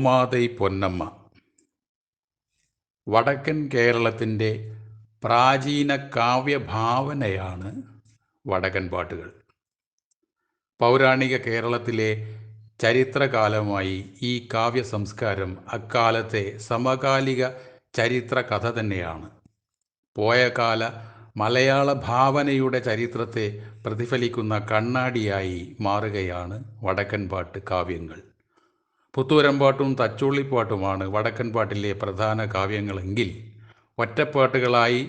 പൂമാതൈ പൊന്നമ്മ. വടക്കൻ കേരളത്തിന്റെ പ്രാചീന കാവ്യഭാവനയാണ് വടക്കൻ പാട്ടുകൾ. പൗരാണിക കേരളത്തിലെ ചരിത്രകാലമായി ഈ കാവ്യ സംസ്കാരം അക്കാലത്തെ സമകാലിക ചരിത്ര കഥ തന്നെയാണ്. പോയകാല മലയാള ഭാവനയുടെ ചരിത്രത്തെ പ്രതിഫലിക്കുന്ന കണ്ണാടിയായി മാറുകയാണ് വടക്കൻ പാട്ട് കാവ്യങ്ങൾ. പുത്തൂരമ്പാട്ടും തച്ചുള്ളിപ്പാട്ടുമാണ് വടക്കൻ പാട്ടിലെ പ്രധാന കാവ്യങ്ങളെങ്കിൽ ഒറ്റപ്പാട്ടുകളായി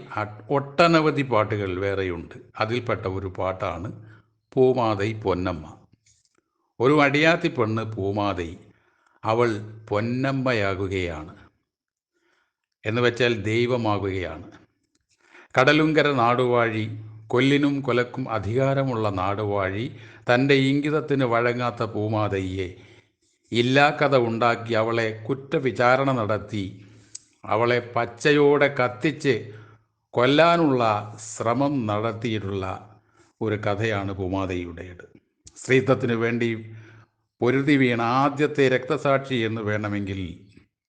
ഒട്ടനവധി പാട്ടുകൾ വേറെയുണ്ട്. അതിൽപ്പെട്ട ഒരു പാട്ടാണ് പൂമാതൈ പൊന്നമ്മ. ഒരു അടിയാത്തി പെണ്ണ് പൂമാതൈ അവൾ പൊന്നമ്മയാകുകയാണ് എന്ന് വെച്ചാൽ ദൈവമാകുകയാണ്. കടലുങ്കര നാടുവാഴി കൊല്ലിനും കൊലക്കും അധികാരമുള്ള നാടുവാഴി തന്റെ ഇംഗിതത്തിന് വഴങ്ങാത്ത പൂമാതയ്യെ ഇല്ലാക്കഥ ഉണ്ടാക്കി അവളെ കുറ്റവിചാരണ നടത്തി. അവളെ പച്ചയോടെ കത്തിച്ച് കൊല്ലാനുള്ള ശ്രമം നടത്തിയിട്ടുള്ള ഒരു കഥയാണ് ഭൂമാതയുടേത് സ്ത്രീത്വത്തിനു വേണ്ടി പൊരുതി വീണ ആദ്യത്തെ രക്തസാക്ഷി എന്ന് വേണമെങ്കിൽ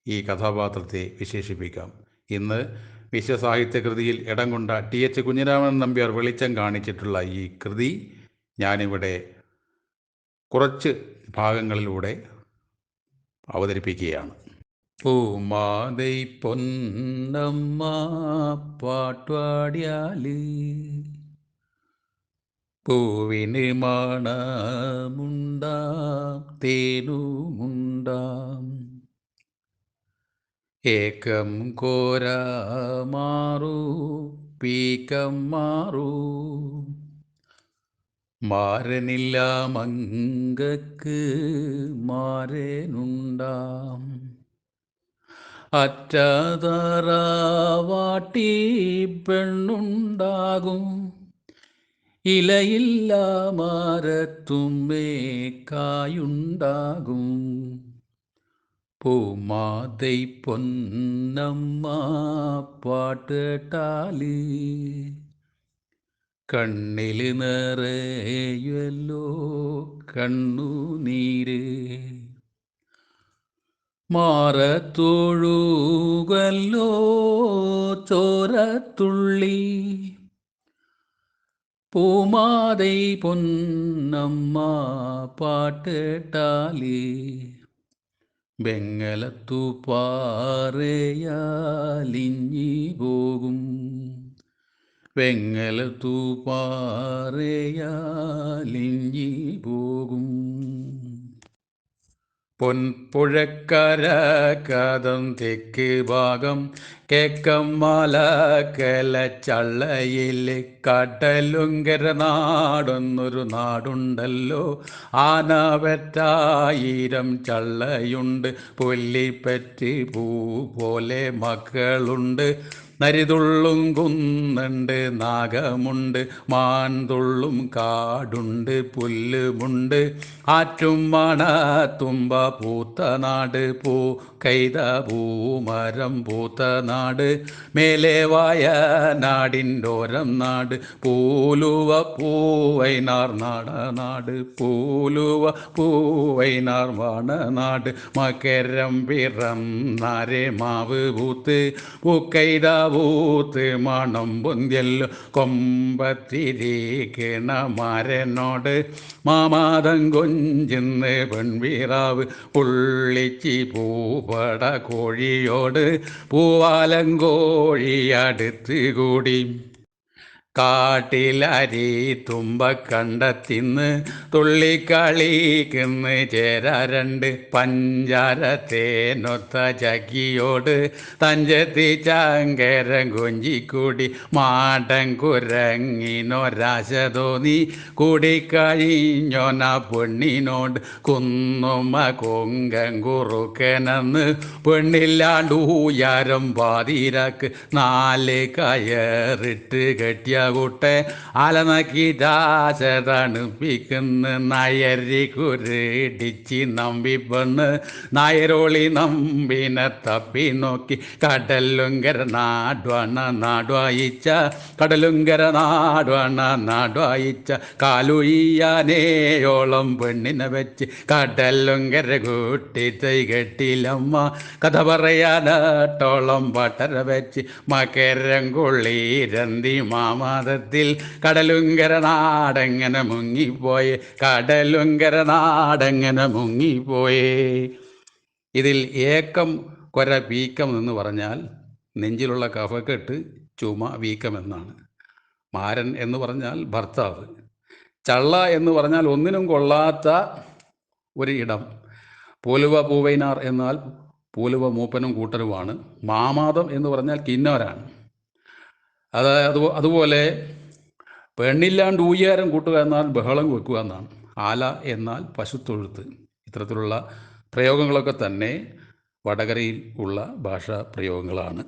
ഈ കഥാപാത്രത്തെ വിശേഷിപ്പിക്കാം. ഇന്ന് വിശ്വസാഹിത്യ കൃതിയിൽ ഇടം കൊണ്ട ടി എച്ച് കുഞ്ഞിരാമൻ നമ്പ്യാർ വെളിച്ചം കാണിച്ചിട്ടുള്ള ഈ കൃതി ഞാനിവിടെ കുറച്ച് ഭാഗങ്ങളിലൂടെ അവതരിപ്പിക്കുകയാണ്. പൂമാതൈ പൊന്നമ്മ പാട്വാടിയാൽ പൂവിന് മണമുണ്ടാം തേനുമുണ്ടാം. ഏക്കം കോര മാറൂ പീക്കം മാറൂ. மாறனில்லா மங்கக்கு மாறேனுண்டாம். அற்றதாராவாட்டி பெண்ணுண்டாகும். இலையில்லா மாறத்துமே காயுண்டாகும் பூமாதை பொன்னம்மா பாட்டுட்டாலி കണ്ണിൽ കണ്ണു കണ്ണുനീര് മാറത്തൊഴുകല്ലോ ചോരത്തുള്ളി. പൂമാതൈ പൊന്നമ്മ പാട്ടേട്ടാൽ. ബെങ്ങലത്തു പാറയാലിഞ്ഞി പോകും. വെങ്ങലത്തു പാറയാലിഞ്ഞി പോകും. പൊൻപുഴക്കര കഥം തെക്ക് ഭാഗം കേക്കം മലക്കല ചള്ളയിൽ കടലുങ്കര നാടൊന്നൊരു നാടുണ്ടല്ലോ. ആനവറ്റായിരം ചള്ളയുണ്ട് പുല്ലിപ്പറ്റി പൂ പോലെ മക്കളുണ്ട് നരിതുള്ളും കുന്നുണ്ട് നാഗമുണ്ട് മാൻതുള്ളും കാടുണ്ട് പുല്ലുമുണ്ട്. ആറ്റും മണത്തുമ്പ പൂത്ത നാട് പൂ കൈത പൂമരം പൂത്ത നാട്. മേലെ വായ നാടിന്റോരം നാട് പൂലുവ പൂവൈനാർ നാട നാട് പൂലുവ പൂവൈനാർ വാണ നാട്. മകരം നാരെ മാവ് പൂത്ത് പൂക്കൈത പൂത്ത് മണം പൊന്തിയല്ലോ കൊമ്പത്തിരിക്കണ മരനോട് മാമാതം കൊഞ്ചിന്ന് പെൺവീറാവ് പുള്ളിച്ചി പൂപട കോഴിയോട് പൂവാലം കോഴി അടുത്ത് കൂടി. കാട്ടിലരി തുമ്പ കണ്ടെത്തിന്ന് തുള്ളിക്കളിക്കുന്ന് ചേര രണ്ട് പഞ്ചാര തേനൊത്ത ജഗിയോട് തഞ്ചത്തി ചങ്കരം കൊഞ്ചിക്കൂടി മാടം കുരങ്ങിനൊരാശ തോന്നി കൂടിക്കഴിഞ്ഞോന പെണ്ണിനോട് കുന്നുമ്മ കൊങ്കം കുറുക്കനെന്ന് പെണ്ണില്ലാണ്ടൂയാരം പാതിരാക്ക് നാല് കയറിട്ട് കെട്ടിയ കുട്ടെ അലനക്കി ദാസ തണുപ്പിക്കുന്ന നായരി നമ്പി പെണ്ണ് നായരോളി നമ്പിനെ തപ്പി നോക്കി കടലുങ്കര നാടുവണ നാടുവായിച്ച കടലുങ്കര നാടുവണ നാടുവായിച്ച കാലുയ്യാനേയോളം പെണ്ണിനെ വെച്ച് കടലുങ്കര കൂട്ടി തൈകെട്ടിലമ്മ കഥ പറയാനാട്ടോളം പട്ടര വെച്ച് മകരം കൊള്ളീരന്തി മാമാതത്തിൽ കടലുങ്കര നാടങ്ങനെ മുങ്ങിപ്പോയേ? കടലുങ്കര നാടങ്ങനെ മുങ്ങിപ്പോയേ? ഇതിൽ ഏക്കം കൊര വീക്കം എന്ന് പറഞ്ഞാൽ നെഞ്ചിലുള്ള കഫക്കെട്ട് ചുമ വീക്കം എന്നാണ്. മാരൻ എന്ന് പറഞ്ഞാൽ ഭർത്താവ്. ചള്ള എന്ന് പറഞ്ഞാൽ ഒന്നിനും കൊള്ളാത്ത ഒരു ഇടം. പൂലുവ പൂവൈനാർ എന്നാൽ പൂലുവ മൂപ്പനും കൂട്ടരുമാണ്. മാമാതം എന്ന് പറഞ്ഞാൽ കിന്നോരാണ്. അതായത് അതുപോലെ പെണ്ണില്ലാണ്ട് ഊയാരം കൂട്ടുക എന്നാൽ ബഹളം വെക്കുക എന്നാണ്. ആല എന്നാൽ പശുത്തൊഴുത്ത്. ഇത്തരത്തിലുള്ള പ്രയോഗങ്ങളൊക്കെ തന്നെ വടകരയിൽ ഉള്ള ഭാഷാ പ്രയോഗങ്ങളാണ്